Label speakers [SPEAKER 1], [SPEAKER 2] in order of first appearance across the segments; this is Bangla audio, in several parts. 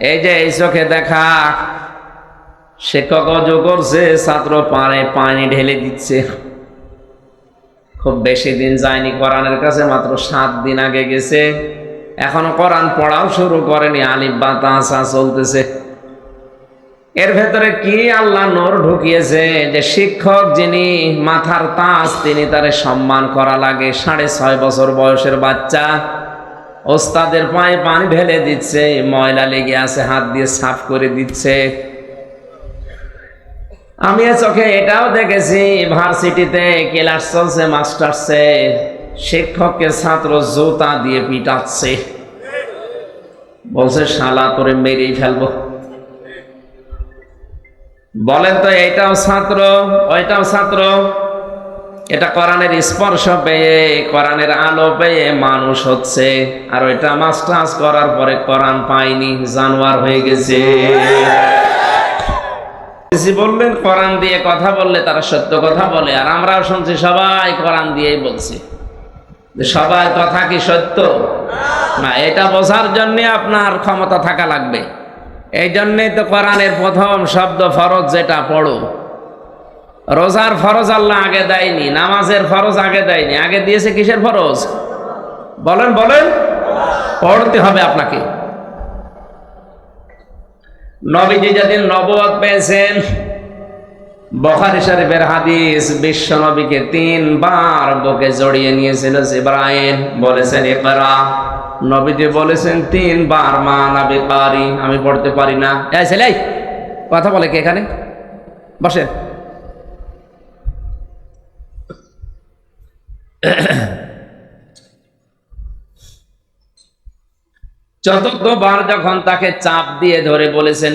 [SPEAKER 1] এই যে এই চোখে দেখা শিক্ষক অজু করছে, ছাত্র পানে পানি ঢেলে দিচ্ছে। খুব বেশি দিন যায়নি কোরআনের কাছে, মাত্র সাত দিন আগে গেছে। এখনও কোরআন পড়াও শুরু করেনি, আলিফ বা তাসা চলতেছে। এর ভেতরে কি আল্লাহ নোর ঢুকিয়েছে, যে শিক্ষক যিনি মাথার তাস তিনি তারে সম্মান করা লাগে। সাড়ে ছয় বছর বয়সের বাচ্চা। ওস্তাদের পায়ে পানি ঢেলে দিচ্ছে, ময়লা লেগে আছে, হাত দিয়ে সাফ করে দিচ্ছে। আমি চোখে এটাও দেখেছি, ভার্সিটিতে ক্লাস চলছে, মাস্টার্সে। শিক্ষককে ছাত্র জুতা দিয়ে পিটাচ্ছে। বলছে, শালা করে মেরেই ফেলব। বলেন তো, এইটাও ছাত্র, ওইটাও ছাত্র। এটা কোরআনের স্পর্শ পেয়ে, কোরআনের আলো পেয়ে মানুষ হচ্ছে। আর ওইটা মাস্টার্স করার পরে কোরআন পায়নি, জানোয়ার হয়ে গেছে। বললেন, কোরআন দিয়ে কথা বললে তারা সত্য কথা বলে। আর আমরাও শুনছি, সবাই কোরআন দিয়েই বলছি। সবাই কথা কি সত্য? না, এটা বোঝার জন্য আপনার ক্ষমতা থাকা লাগবে। এই জন্যই তো কোরআনের প্রথম শব্দ ফরজ, যেটা পড়ো। রোজার ফরজ আল্লাহ আগে দেয়নি, নামাজের ফরজ আগে দেয়নি। আগে দিয়েছে কিসের ফরজ? বলেন বলেন। পড়তে হবে আপনাকে। নবীজি যেদিন নবদ পেয়েছেন, বখারি শরীফের হাদিস বিশ্ব নবীকে তিনবার বুকে জড়িয়ে নিয়েছিল ইব্রাহিম বলেছেন একরা নবীজি বলেছেন, তিনবার, মা নাবি পারি আমি পড়তে পারি না। এই ছেলে কথা বলে কে এখানে? বসেন। চতুর্থবার যখন তাকে চাপ দিয়ে ধরে বলেছেন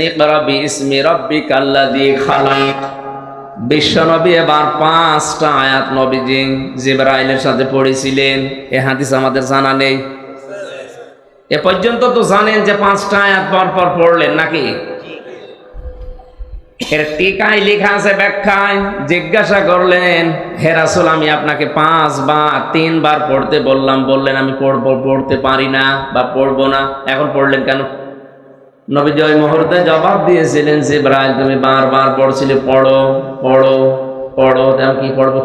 [SPEAKER 1] বিশ্বনবী এবার পাঁচটা সাথে পড়েছিলেন। এ আমাদের নেই। এ পর্যন্ত তো যে পাঁচটা আয়াত পর পর পড়লেন নাকি? এর টিকায় লেখা আছে ব্যাখ্যায়, জিজ্ঞাসা করলেন, হে রাসূল, আমি আপনাকে পাঁচ পাঁচবার, তিনবার পড়তে বললাম। বললেন, আমি পড়ব, পড়তে পারি না বা পড়ব না। এখন পড়লেন কেন? নবীজি ওই মুহূর্তে জবাব দিয়েছিলেন যে ব্রাইল তুমি বারবার পড়ছিলে, পড়ো পড়ো পড়ো। তেমন কি পড়ব?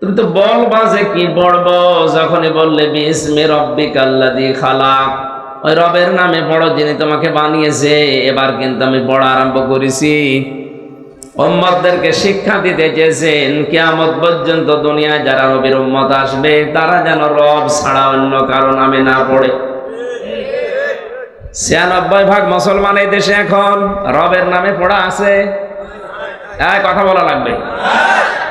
[SPEAKER 1] তুমি তো বলবা যে কি পড়ব, যখনই বললে, বিসমি রব্বিক আল্লাযী খালাক। ওই রবের নামে পড়ো যিনি তোমাকে বানিয়েছে। এবার কিন্তু আমি পড়া আরম্ভ করেছি। শিক্ষা দিতে চেয়েছেন, কিয়ামত পর্যন্ত দুনিয়ায় যারা নবীর উম্মত আসবে, তারা যেন রব ছাড়া অন্য কারও নামে না পড়ে। ছিয়ানব্বই ভাগ মুসলমান এই দেশে এখন রবের নামে পড়া আছে। কথা বলা লাগবে।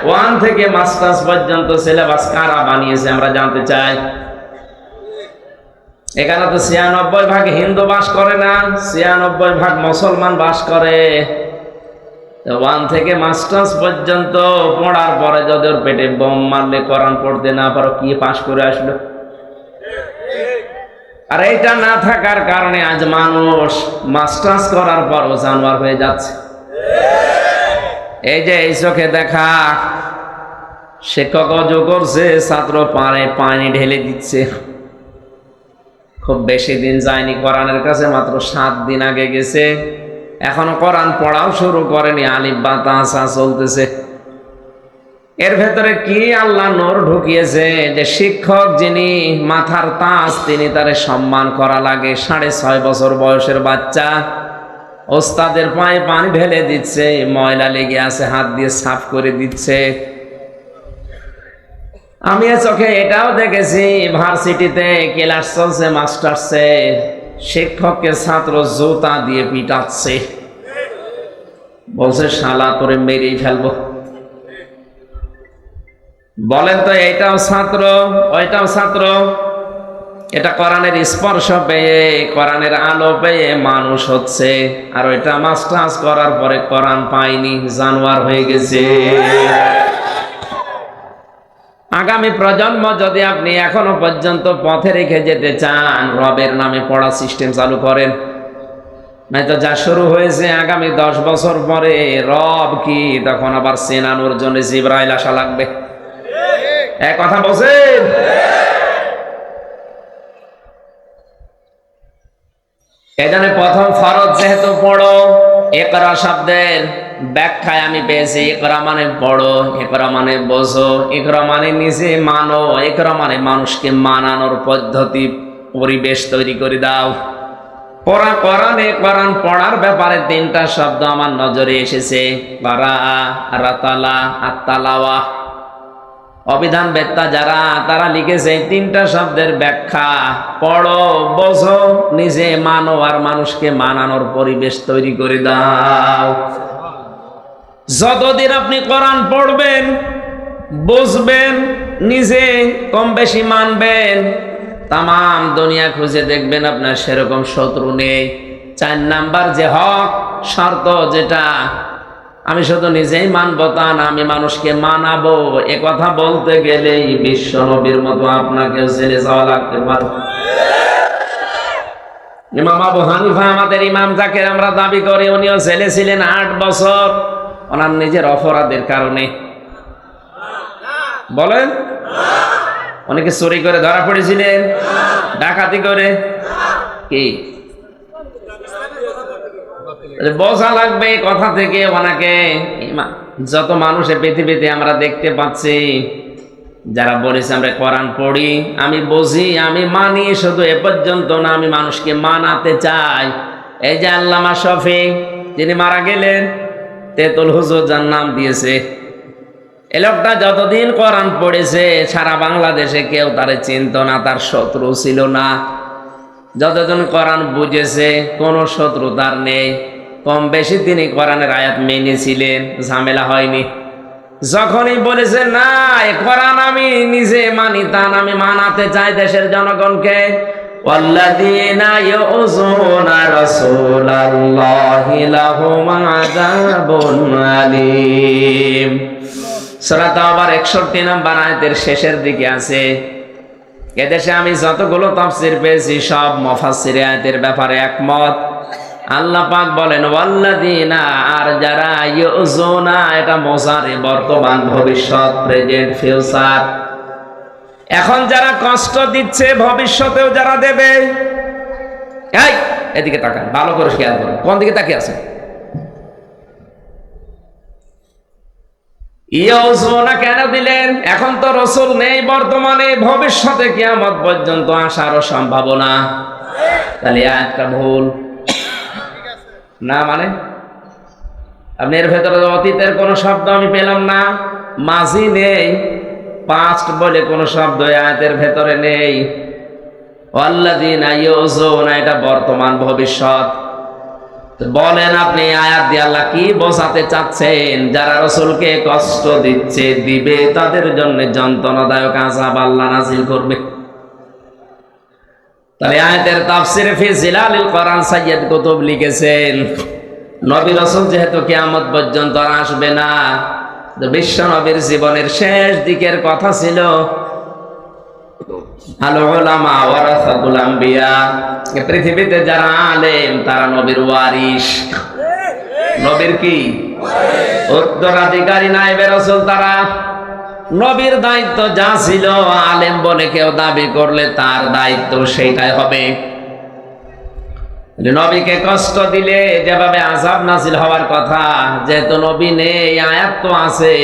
[SPEAKER 1] ওয়ান থেকে মাস্টার্স পর্যন্ত সিলেবাস কারা বানিয়েছে আমরা জানতে চাই। এখানে তো ছিয়ানব্বই ভাগ হিন্দু বাস করে না, ছিয়ানব্বই ভাগ মুসলমান বাস করে। ওয়ান থেকে মাস্টার্স পর্যন্ত পড়ার পরে যদি ওর পেটে বোম মারলে কোরআন পড়তে না পারো, কি পাশ করে আসলো? আর এইটা না থাকার কারণে আজ মানুষ মাস্টার্স করার পরও জানোয়ার হয়ে যাচ্ছে। এই যে এই চোখে দেখা, শিক্ষক অজু করছে, ছাত্র পানে পানি ঢেলে দিচ্ছে। খুব বেশি দিন যায়নি কোরআনের কাছে, মাত্র সাত দিন আগে গেছে। এখনও কোরআন পড়াও শুরু করেনি, আলিফ বা তাসা চলতেছে। এর ভেতরে কি আল্লাহ নূর ঢুকিয়েছে যে শিক্ষক যিনি মাথার তাস তিনি তারে সম্মান করা লাগে, সাড়ে ছয় বছর বয়সের বাচ্চা, ওস্তাদের পায়ে পানি ঢেলে দিচ্ছে, ময়লা লেগে আছে, হাত দিয়ে সাফ করে দিচ্ছে। আমি চোখে এটাও দেখেছি, ভার্সিটিতে ক্লাস চলছে, মাস্টার্সে। শিক্ষককে ছাত্র জুতা দিয়ে পিটাচ্ছে। বলছে, শালা করে মেরেই ফেলব। বলেন তো, এইটাও ছাত্র, ওইটাও ছাত্র। এটা কোরআনের স্পর্শ পেয়ে, কোরআনের আলো পেয়ে মানুষ হচ্ছে। আর ওইটা মাস্টার্স করার পরে কোরআন পায়নি, জানোয়ার হয়ে গেছে। আগামী প্রজন্ম যদি আপনি এখনও পর্যন্ত পথে রেখে যেতে চান, রবের নামে পড়া সিস্টেম চালু করেন। নয়তো যা শুরু হয়েছে আগামী দশ বছর পরে, রব কি তখন আবার সেনানোর জন্য জিব্রাইল আসা লাগবে। এক কথা বলছেন? এখানে প্রথম ফরজ যেহেতু পড়ো একরা শব্দের ব্যাখ্যায় আমি পেয়েছি, একরা মানে বড়, একরা মানে বোঝো, একরা মানে নিজে মানো, একরা মানে মানুষকে মানানোর পদ্ধতি, পরিবেশ তৈরি করে দাও। পড়া করানে করান পড়ার ব্যাপারে তিনটা শব্দ আমার নজরে এসেছে। পারা রাতালা আত্তালাওয়া অবিধান বেত্তা যারা, তারা লিখেছে তিনটা শব্দের ব্যাখ্যা। পড়ো, বোঝো, নিজে মানো আর মানুষকে মানানোর পরিবেশ তৈরি করে দাও। যতদিন আপনি কোরআন পড়বেন, বুঝবেন, নিজে কম বেশি মানবেন তাম দুনিয়া খুঁজে দেখবেন আপনার সেরকম শত্রু নেই। চার নাম্বার যে হক, শর্ত যেটা আমি শুধু নিজেই মানবো তা না, আমি মানুষকে মানাবো। এ কথা বলতে গেলেই বিশ্ব নবীর মতো আপনাকে জেনে যাওয়া লাগতে পারে। ইমাম আবু হানিফা আমাদের ইমাম যাকে আমরা দাবি করি, উনিও ছেলে ছিলেন আট বছর। ওনার নিজের অপরাধের কারণে। বলেন? অনেকে চুরি করে ধরা পড়েছিলেন? ডাকাতি করে? কি? বোঝা লাগবে এই কথা থেকে ওনাকে। যত মানুষের পৃথিবীতে আমরা দেখতে পাচ্ছি, যারা বলেছে আমরা কোরআন পড়ি, আমি বুঝি, আমি মানি, শুধু এ পর্যন্ত না আমি মানুষকে মানাতে চাই। এই যে আল্লামা শফি, যিনি মারা গেলেন, তেতুল হুজুর যার নাম দিয়েছে। এ লোকটা যতদিন কোরআন পড়েছে, সারা বাংলাদেশে কেউ তারে চিনত না, তার শত্রু ছিল না। যতজন কোরআন বুঝেছে, কোনো শত্রু তার নেই। কম বেশি তিনি কোরআনের আয়াত মেনেছিলেন ঝামেলা হয়নি যখনই বলেছে না এ কোরআন আমি নিজে মানি তা না আমি মানাতে চাই দেশের জনগণকে والذين يؤذون رسول الله لهم عذاب أليم সূরা তাওবার 61 নম্বর আয়াতের শেষের দিকে আছে এদেশে আমি যতগুলো তাফসির পেয়েছি সব মুফাসসির আয়াতের ব্যাপারে একমত আল্লাহ পাক বলেন, ওয়াল্লাযিনা আর যারা ইউজুনা এটা মোজারে বর্তমান ভবিষ্যৎ প্রেজেন্ট ফিউচার এখন যারা কষ্ট দিচ্ছে, ভবিষ্যতেও যারা দেবে। এই, এদিকে তাকান, ভালো করে খেয়াল করুন, কোন দিকে তাকিয়ে আছে ইয়ৌজনা কেন দিলেন? এখন তো রসুল নেই বর্তমানে, ভবিষ্যতে কিয়ামত পর্যন্ত আসারও সম্ভাবনা। তাহলে একটা ভুল। না মানে? আপনি এর ভেতরে অতীতের কোনো শব্দ আমি পেলাম না, মাঝি নেই পাস্ট বলে কোনো শব্দ আয়াতের ভেতরে নেই। এটা বর্তমান ভবিষ্যৎ। বলেন আপনি আয়াত দিয়ে আল্লাহ কি বোঝাতে চাচ্ছেন? যারা রসুলকে কষ্ট দিচ্ছে, দিবে, তাদের জন্য যন্ত্রণাদায়ক আযাব আল্লাহ নাজিল করবে। তাহলে আয়াতের তাফসির ফি জিলালিল কোরআন সাইয়্যিদ কুতুব লিখেছেন। নবী রাসূল যেহেতু কিয়ামত পর্যন্ত আর আসবে না, তো বিশ্ব নবীর জীবনের শেষ দিকের কথা ছিল আল উলামা ওয়ারাসাতুল আম্বিয়া। পৃথিবীতে যারা আলেম, তারা নবীর ওয়ারিশ। নবীর কি? উত্তরাধিকারী নাইবে রাসূল তারা। নবীর দায়িত্ব যা ছিল, আলেম বলে কেউ দাবি করলে তার দায়িত্ব সেইটাই হবে। নবীকে কষ্ট দিলে যেভাবে আজাব নাসিল হওয়ার কথা, যেহেতু নবী নেই, আয়াত তো আছে,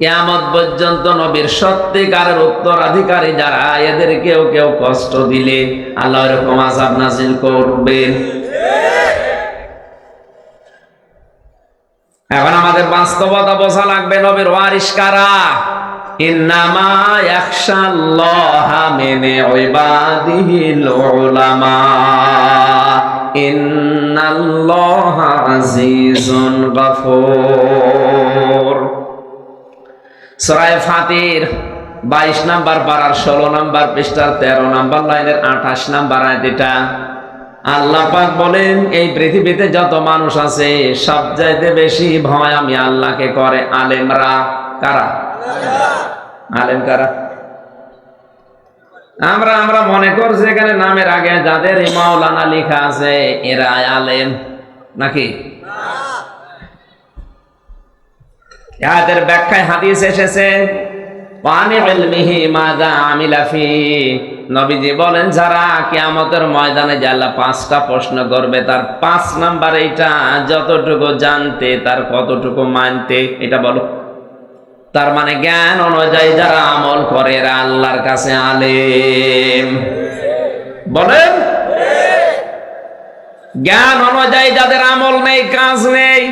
[SPEAKER 1] কেয়ামত পর্যন্ত নবীর সত্যিকারের উত্তরাধিকারী যারা এদের কেউ কেউ কষ্ট দিলে আল্লাহ এরকম আজাব নাজিল করবেন এখন আমাদের বাস্তবতা বোঝা লাগবে নবীর ওয়ারিস কারা? সূরা ফাতির 22 নাম্বার পারার 16 নাম্বার পৃষ্ঠার 13 নাম্বার লাইনের 28 নাম্বার আয়াত এটা আল্লাহ পাক বলেন, এই পৃথিবীতে যত মানুষ আছে, সবচাইতে বেশি ভয় আমি আল্লাহকে করে আলেমরা কারা? আলেম কারা? আমরা আমরা মনে করছি এখানে নামের আগে যাদের মাওলানা লেখা আছে, এরা আলেম। নাকি? ব্যাখ্যায় হাদিস এসেছে নবীজি বলেন, যারা কিয়ামতের ময়দানে যে পাঁচটা প্রশ্ন করবে, তার পাঁচ নাম্বার এইটা, যতটুকু জানতে, তার কতটুকু মানতে। এটা বলো। তার মানে জ্ঞান অনুযায়ী যারা আমল করে আল্লাহর কাছে আলেম। বলেন? জ্ঞান অনুযায়ী যাদের আমল নেই, কাজ নেই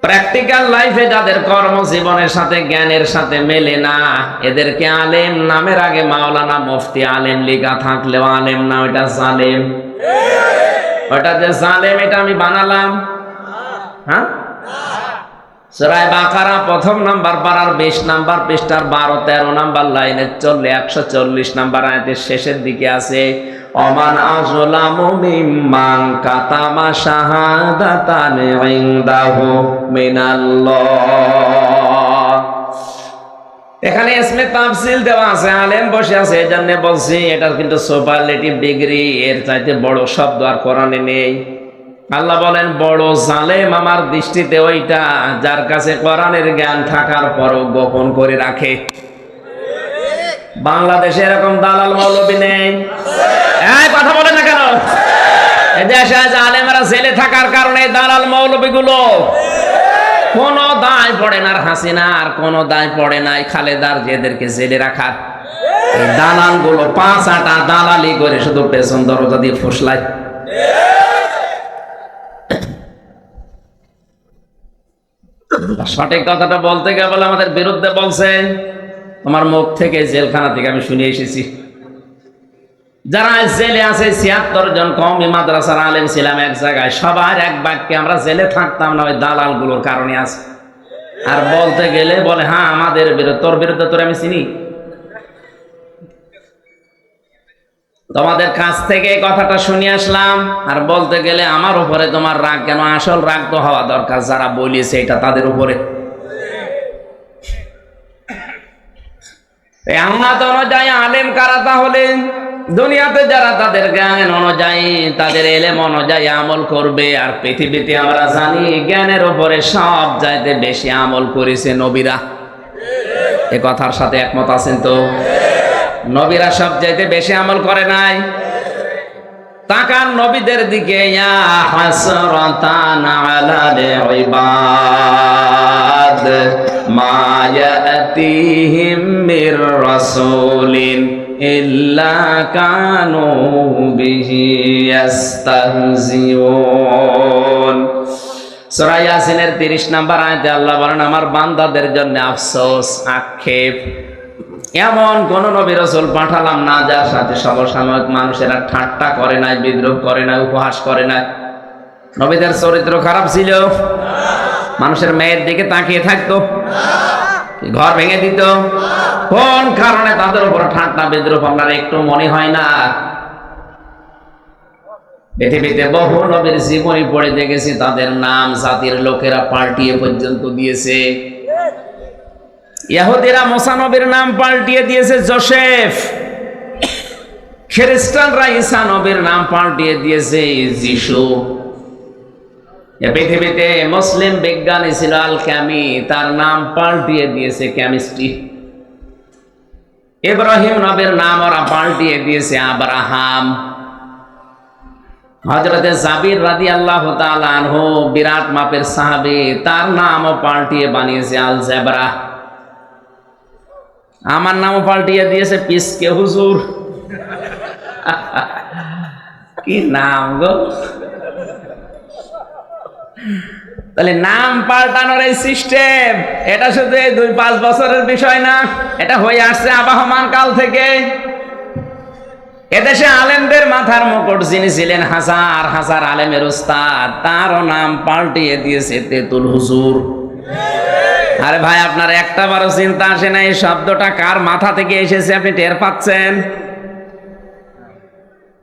[SPEAKER 1] প্র্যাকটিক্যাল লাইফে যাদের কর্মজীবনের সাথে, জ্ঞানের সাথে মেলে না, এদেরকে আলেম নামের আগে মাওলানা মুফতি আলেম লেখা থাকলেও আলেম না, ওইটা জালেম। ওটা যে জালেম, এটা আমি বানালাম। হ্যাঁ? সরাই বাকারা প্রথম নাম্বার পাড়ার বিশ নাম্বার পৃষ্ঠার বারো, তেরো নাম্বার লাইনে চললে একশো চল্লিশ নাম্বার আয়াতের শেষের দিকে আছে, অমান আজলামু মিম্মান কাতামা শাহাদাতান ইনদাহু মিনাল্লাহ। এখানে এসমে তাফসিল দেওয়া আছে, আলেম বসে আছে এই জন্য বলছি এটা কিন্তু সুপারলেটিভ ডিগ্রি, এর চাইতে বড় শব্দ আর কোরআনে নেই। আল্লাহ বলেন, বড় জালেম আমার দৃষ্টিতে ওইটা যার কাছে কোরআনের জ্ঞান থাকার পরও গোপন করে রাখে। বাংলাদেশে এরকম দালাল মৌলবি নেই। কথা বলে না কেন? আজ আলেমেরা জেলে থাকার কারণে দালাল মৌলবি গুলো কোন দায় পড়ে না হাসিনা, আর কোন দায় পড়ে নাই খালেদার যেদেরকে জেলে রাখার। দালালগুলো পাঁচ আটা দালালি করে শুধু পেছন দরজা দিয়ে ফুসলায়। সঠিক কথাটা বলতে গিয়ে বলে আমাদের বিরুদ্ধে বলছে। তোমার মুখ থেকে জেলখানা থেকে আমি শুনে এসেছি। যারা জেলে আছে, ছিয়াত্তর জন কমি মাদ্রাসার আলেম ছিলাম এক জায়গায়। সবার এক বাক্যে আমরা জেলে থাকতাম না, ওই দালালগুলোর কারণে আছে। আর বলতে গেলে বলে হ্যাঁ আমাদের বিরুদ্ধে, তোর বিরুদ্ধে তোর আমি চিনি। তোমাদের কাছ থেকে কথাটা শুনে আসলাম। আর বলতে গেলে আমার উপরে তোমার রাগ কেন? আসল রাগ তো হওয়া দরকার, যারা বলিয়েছে এটা তাদের উপরে। আলেম কারা তাহলে? দুনিয়াতে যারা তাদের জ্ঞান অনুযায়ী, তাদের এলেম অনুযায়ী আমল করবে। আর পৃথিবীতে আমরা জানি জ্ঞানের উপরে সব চাইতে বেশি আমল করেছে নবীরা। এ কথার সাথে একমত আছেন তো? নবীরা সব চাইতে বেশি আমল করে নাই। তাকান নবীদের দিকে হাসরাতান আলাল ইবাদ মা ইয়াতিহিম মির রাসূলিন ইল্লা কানু বিহি ইস্তাহজিউন সূরা ইয়াসিনের 30 নম্বর আয়াতে আল্লাহ বলেন, আমার বান্দাদের জন্য আফসোস, আক্ষেপ এমন কোন নবী রসুল পাঠালাম না যার সাথে সমসাময়িক মানুষেরা ঠাট্টা করে নাই, বিদ্রোহ করে নাই, উপহাস করে নাই। নবীদের চরিত্র খারাপ ছিল। মানুষের মেয়ের দিকে তাকিয়ে থাকতো। ঘর ভেঙে দিত। কোন কারণে তাদের উপর ঠাট্টা, বিদ্রোহ আপনার একটু মনে হয় না? পৃথিবীতে বহু নবীর জীবনী পড়ে দেখেছি, তাদের নাম জাতির লোকেরা পাল্টিয়ে পর্যন্ত দিয়েছে। ইহুদিরা মোসানবের নাম পাল্টিয়ে দিয়েছে, জোসেফ। খ্রিস্টানরা ঈসা নাম পাল্টিয়ে দিয়েছে, যিশু। পৃথিবীতে মুসলিম বিজ্ঞানী ছিল আল ক্যামি তার নাম পাল্টিয়ে দিয়েছে কেমিস্ট্রি। ইব্রাহিম নবীর নাম ওরা পাল্টিয়ে দিয়েছে আব্রাহাম। হজরতে জাবির রাদি আল্লাহ আনহু, বিরাট মাপের সাহাবি, তার নামও পাল্টিয়ে বানিয়েছে আল জেবরা আমার নামও পাল্টিয়ে দিয়েছে পিসকে হুজুর। কি নাম গো? তাহলে নাম পাল্টানোর এই সিস্টেম এটা শুধু এই দুই পাঁচ বছরের বিষয় না, এটা হয়ে আসছে আবাহমান কাল থেকে। এদেশে আলেমদের মাথার মুকুট যিনি ছিলেন হাজার হাজার আলেমের উস্তাদ, তারও নাম পাল্টিয়ে দিয়েছে তেতুল হুজুর। আরে ভাই, আপনার একটা বারো চিন্তা আসে না, এই শব্দটা কার মাথা থেকে এসেছে আপনি টের পাচ্ছেন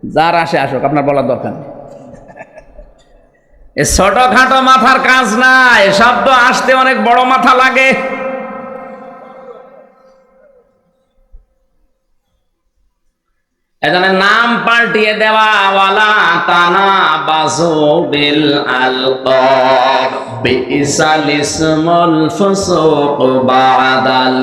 [SPEAKER 1] যার আসে আসুক, আপনার বলার দরকার। এ ছোটখাটো মাথার কাজ নাই শব্দ আসতে অনেক বড় মাথা লাগে এখানে নাম পাল্টিয়ে দেওয়া ফুসুক বাদাল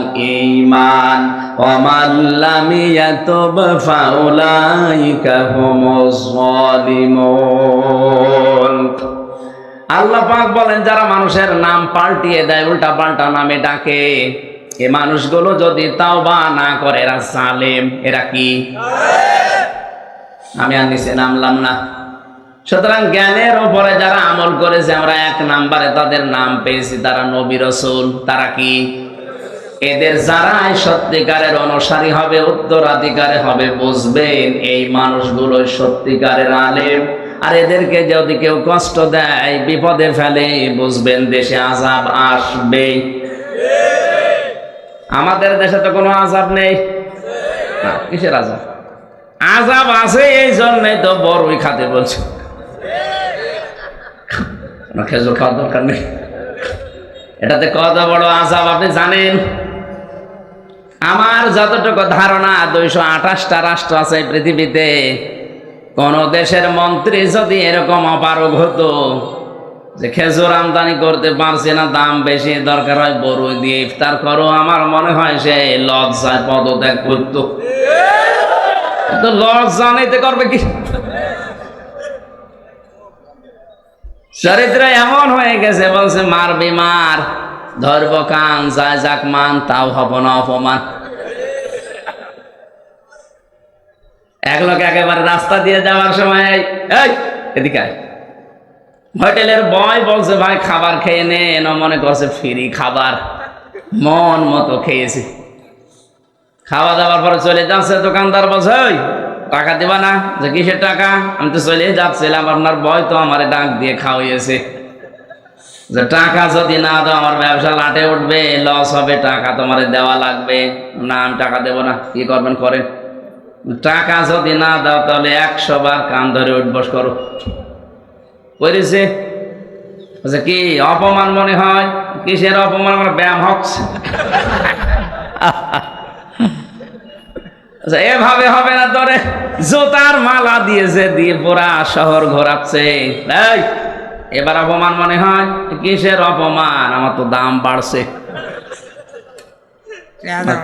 [SPEAKER 1] বলেন, যারা মানুষের নাম পাল্টিয়ে দেয় উল্টা পাল্টা নামে ডাকে, এ মানুষগুলো যদি তাওবা না করে, এরা সালেম এরা কি? আমি আর নিচে নামলাম না। সুতরাং জ্ঞানের উপরে যারা আমল করেছে, আমরা এক নাম্বারে তাদের নাম পেয়েছি, তারা নবী রসুল। তারা কি? এদের যারাই সত্যিকারের অনুসারী হবে, উত্তরাধিকারে হবে, বুঝবেন এই মানুষগুলো সত্যিকারের আলেম। আর এদেরকে যদি কেউ কষ্ট দেয়, বিপদে ফেলে, বুঝবেন দেশে আজাব আসবে। আমাদের দেশে তো কোনো আজাব নেই। কিসের আজাব আজাব আছে এই জন্যই তো বড়ই খাতে বলছে। খেজুর খাওয়ার দরকার নেই। এটাতে কত বড় আজাব, আপনি জানেন? আমার যতটুকু ধারণা, দুইশো আঠাশটা রাষ্ট্র আছে পৃথিবীতে। কোন দেশের মন্ত্রী যদি এরকম অপারগ হতো যে খেজুর আমদানি করতে পারছে না, দাম বেশি, দরকার হয় বড়ই দিয়ে ইফতার করো। আমার মনে হয় সে লজ্জায় পদত্যাগ করতো। তো নিতে করবে কি? চরিত্র এমন হয়ে গেছে, বলছে, মার ধরব কান যাক মান, তাও হব না অপমান। এক লোক একেবারে রাস্তা দিয়ে যাওয়ার সময়, এই এদিকে হোটেলের বয় বলছে, ভাই, খাবার খেয়ে নে। মনে করছে, ফ্রি খাবার। মন মতো খেয়েছি। খাওয়া দাওয়ার পরে চলে যাচ্ছে দোকানদার ওই টাকা দিবা না? যে কিসের টাকা? আমি তো চলে যাচ্ছিলাম আপনার বয় তো আমারে ডাক দিয়ে খাওয়াইয়েছে। যে টাকা যদি না দাও আমার ব্যবসা লাটে উঠবে লস হবে টাকা তোমার দেওয়া লাগবে। না আমি টাকা দেবো না কি করবেন করেন? টাকা যদি না দাও তাহলে একশো বার কান ধরে উঠবস করো। করেছে বলছে, কি অপমান মনে হয়? কিসের অপমান? আমার ব্যায়াম হচ্ছে। আচ্ছা, এভাবে হবে না তোরে জোতার মালা দিয়েছে দিয়ে পুরা শহর ঘোরাচ্ছে। এবার অপমান মনে হয়? কিসের অপমান? আমার তো দাম বাড়ছে।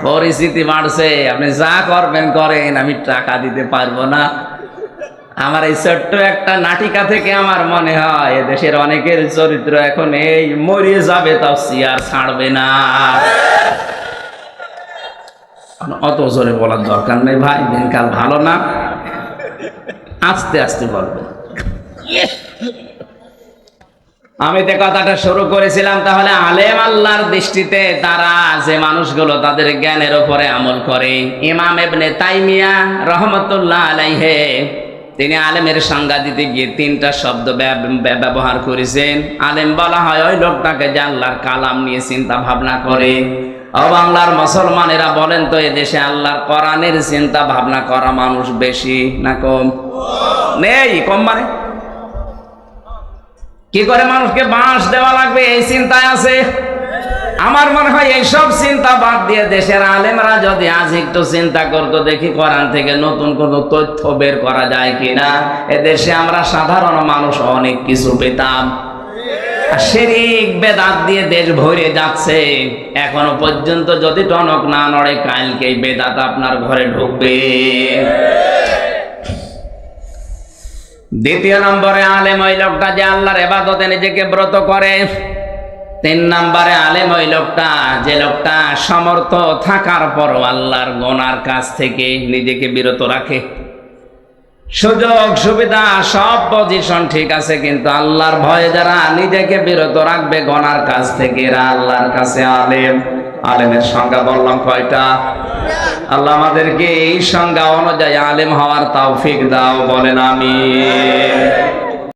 [SPEAKER 1] পরিস্থিতি বাড়ছে। আপনি যা করবেন করেন আমি টাকা দিতে পারব না। আমার এই ছোট্ট একটা নাটিকা থেকে আমার মনে হয় দেশের অনেকের চরিত্র এখন এই মরিয়ে যাবে তাও সিয়ার ছাড়বে না। অত জোরে বলার দরকার নেই ভাই, দিনকাল ভালো না। আস্তে আস্তে বলব। আমি তো কথাটা শুরু করেছিলাম, তাহলে আলেম আল্লাহর দৃষ্টিতে তারা যে মানুষগুলো তাদের জ্ঞানের উপরে আমল করে, ইমাম এবনে তাইমিয়া রহমতুল্লাহ আলাইহে, তিনি আলেমের সংজ্ঞা দিতে গিয়ে তিনটা শব্দ ব্যব- ব্যব- ব্যবহার করেছেন। আলেম বলা হয়, ওই লোকটাকে যে আল্লাহর কালাম নিয়ে চিন্তা ভাবনা করে। ও বাংলার মুসলমানেরা বলেন তো এদেশে আল্লাহর কোরআনের চিন্তা ভাবনা করা মানুষ বেশি না কম? নেই, কম মানে? কি করে মানুষকে বাঁশ দেওয়া লাগবে? এই চিন্তায় আছে। আমার মনে হয় এইসব চিন্তা বাদ দিয়ে দেশের আলেমরা যদি আজ একটু চিন্তা করতো, দেখি কোরআন থেকে নতুন কোন তথ্য বের করা যায় কিনা? এদেশে আমরা সাধারণ মানুষ অনেক কিছু পেতাম। শিরিক বেদাত দিয়ে দেশ ভরে যাচ্ছে। এখনও পর্যন্ত যদি টনক না নড়ে কালকে বেদাত আপনার ঘরে ঢুকবে। দ্বিতীয় নম্বরে আলেম ওই লোকটা যে আল্লাহর এবাদতে নিজেকে ব্রত করে। তিন নম্বরে আলেম ওই লোকটা যে লোকটা সমর্থ থাকার পরও আল্লাহর গোনার কাছ থেকে নিজেকে বিরত রাখে। সুযোগ, সুবিধা, সব পজিশন ঠিক আছে, কিন্তু আল্লাহর ভয়ে যারা নিজেকে বিরত রাখবে গনার কাছ থেকে, এরা আল্লাহর কাছে আলেম। আলেমের সংজ্ঞা বললাম কয়টা? আল্লাহ আমাদেরকে এই সংজ্ঞা অনুযায়ী আলেম হওয়ার তাওফিক দাও, বলেন আমি